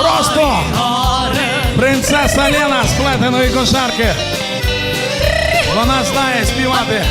Просто принцесса Лена з плетеної кошарки. Вона знає співати.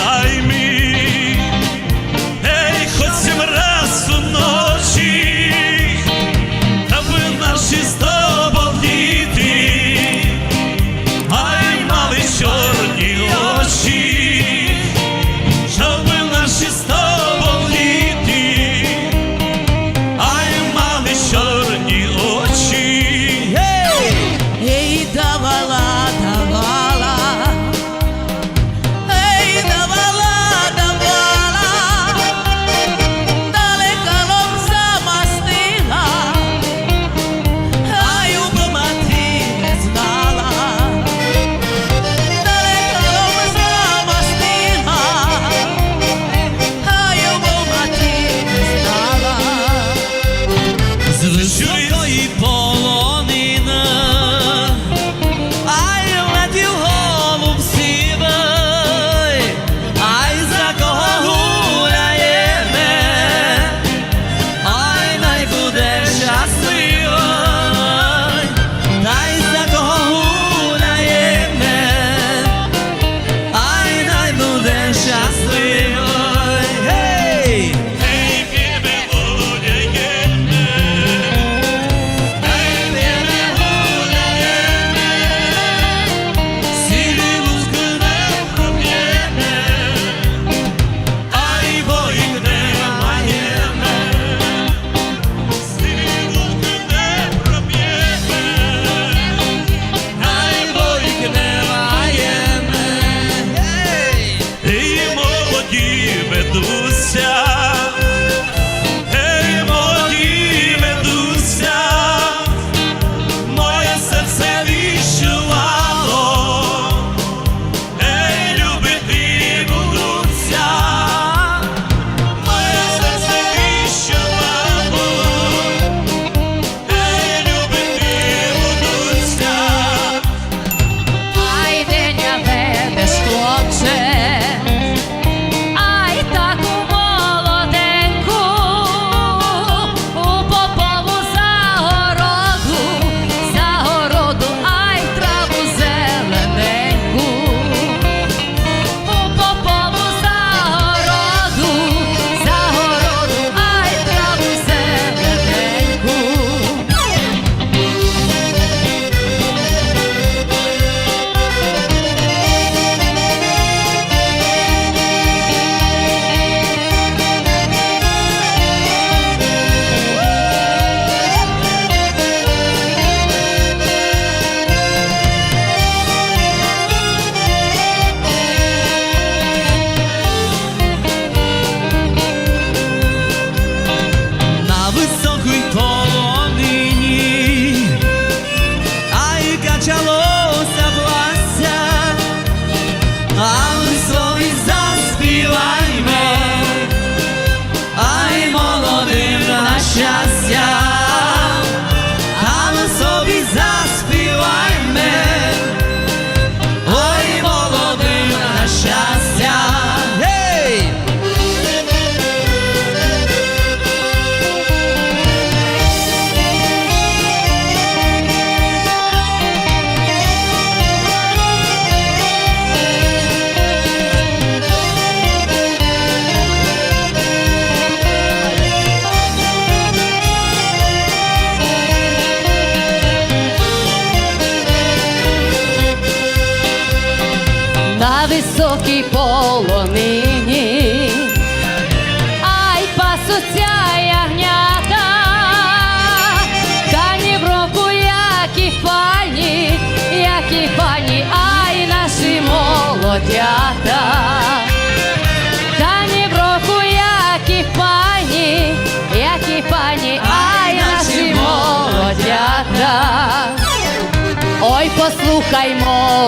I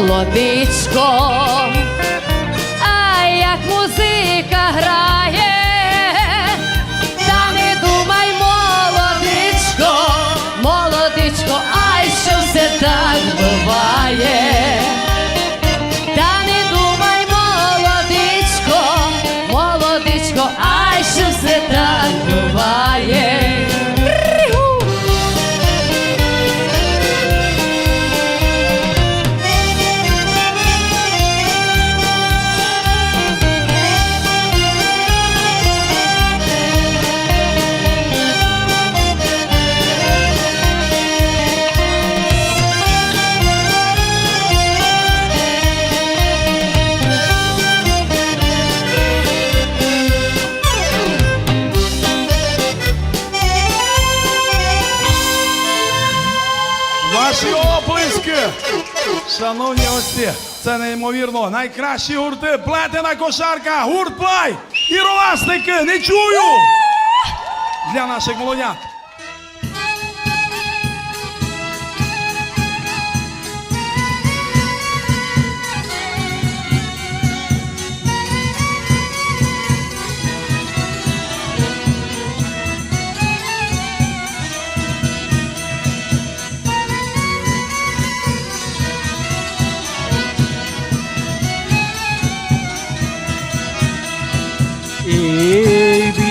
молодичко, Шановні гості, це неймовірно. Найкращі гурти плетена кошарка, гурт плай і ровасники. Не чую! Для наших молодят.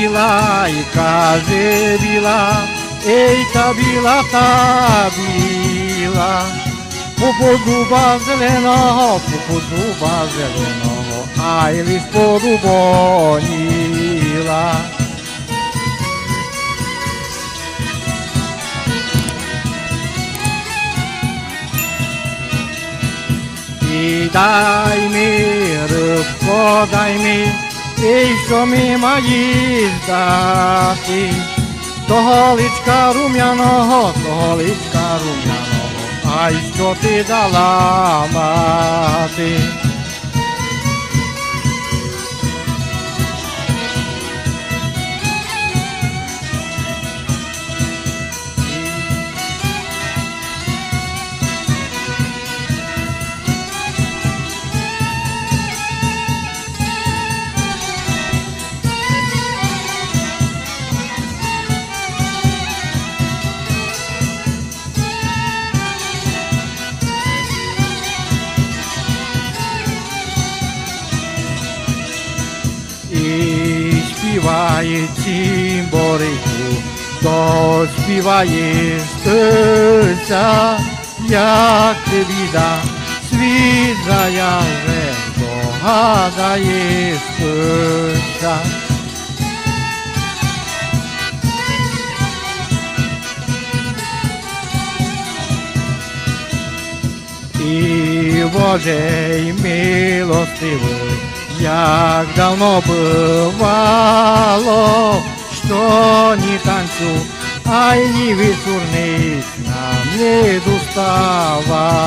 bila ikaze bila Eita bila ta tá bila Pupudu bazeleno, pupudu bazeleno A ah, eles foram bonila E Dai-me, dai-me лиш порубоніла. І дай ми, рибко, дай ми, і що ми маєш дати, того личка рум'яного, того личка рум'яного, ай що ти дала мати. то співає стиця, як ти біда, світ заяже, догадає стиця. І Божий милостивий, як давно бывало, что ни ай ни вечерниц нам не доставало.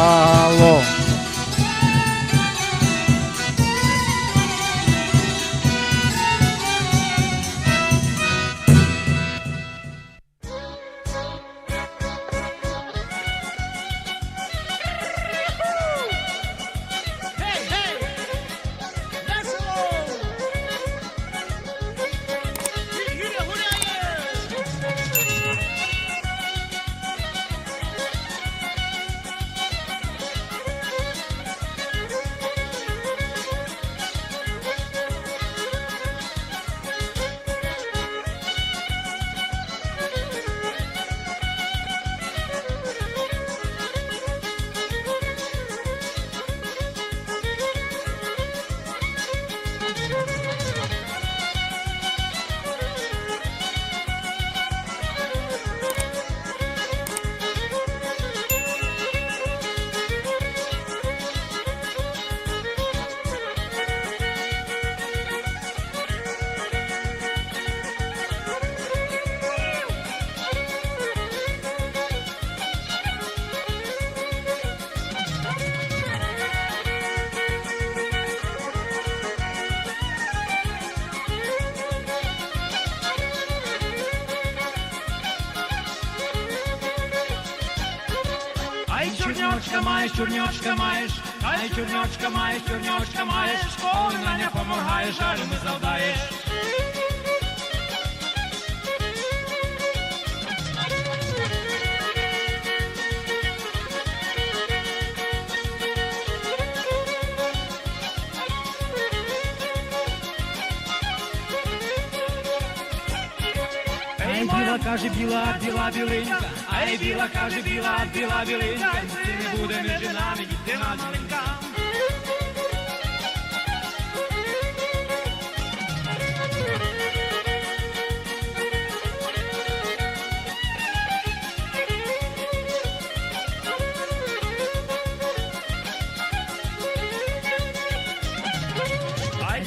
чорнячка маєш, чорнячка маєш, ай чорнячка маєш, чорнячка маєш, коли на не помагаєш, жалю не завдаєш. Ей, біла каже, біла, біла, білинка, A je bila, kaže bila, bila vilinka, dok ti ne bude među nami, gdje malinka.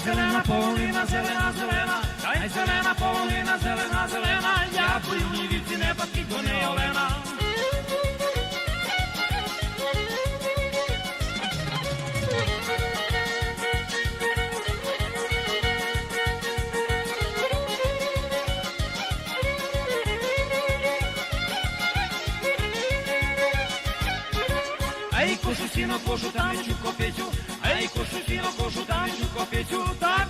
Zelena polnina, zelena, zelena, ай, зелена полонина, зелена, зелена, я пильні вівці не паски коней Олена. Ей, кошу сіно, кошу та мечу копицю, ей, кошу сіно, кошу та мечу копицю, так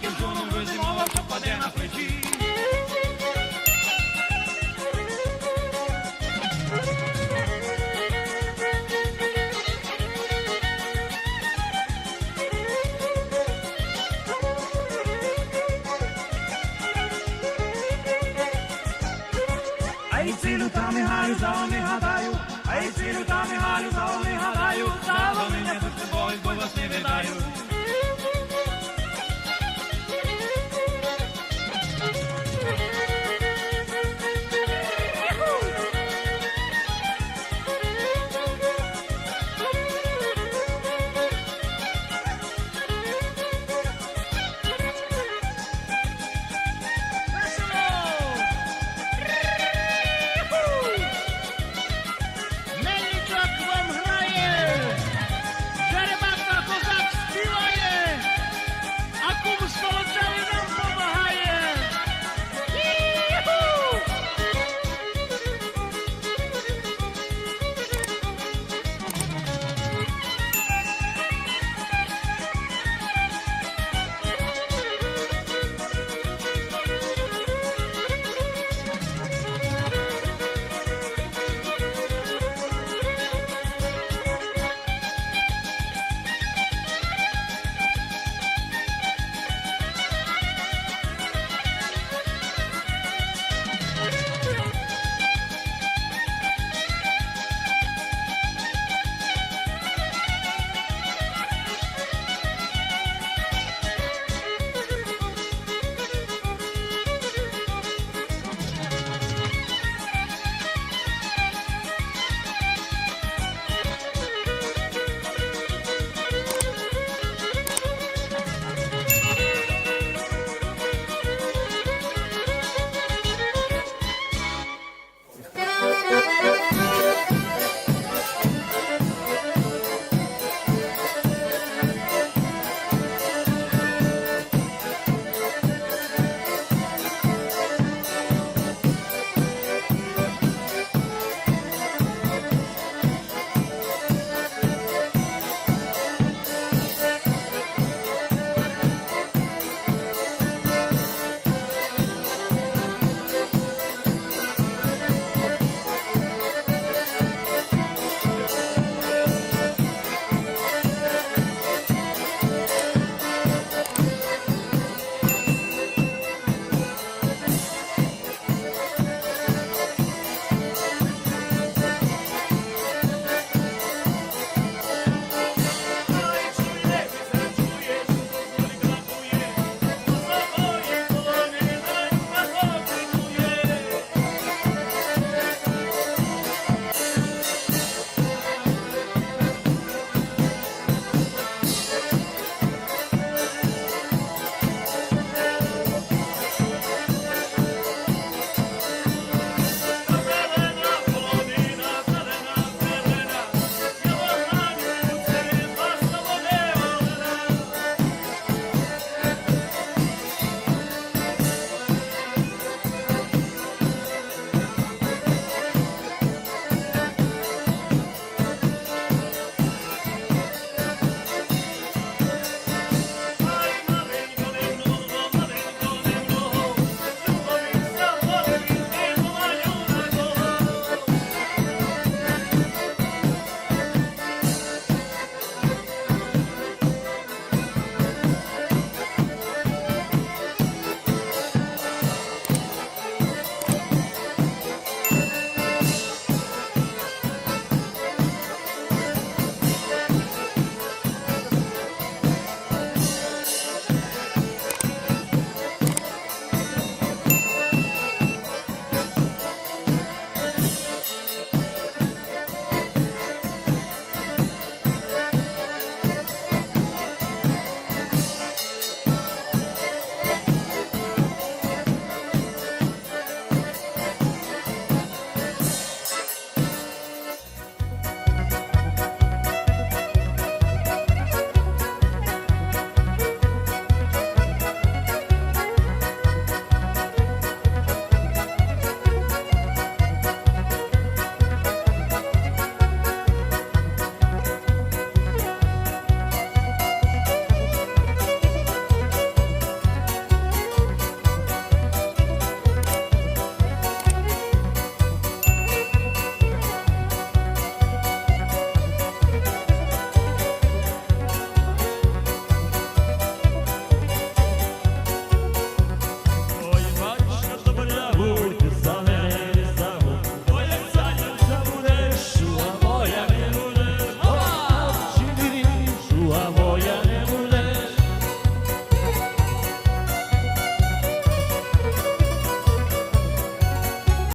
eyes on it.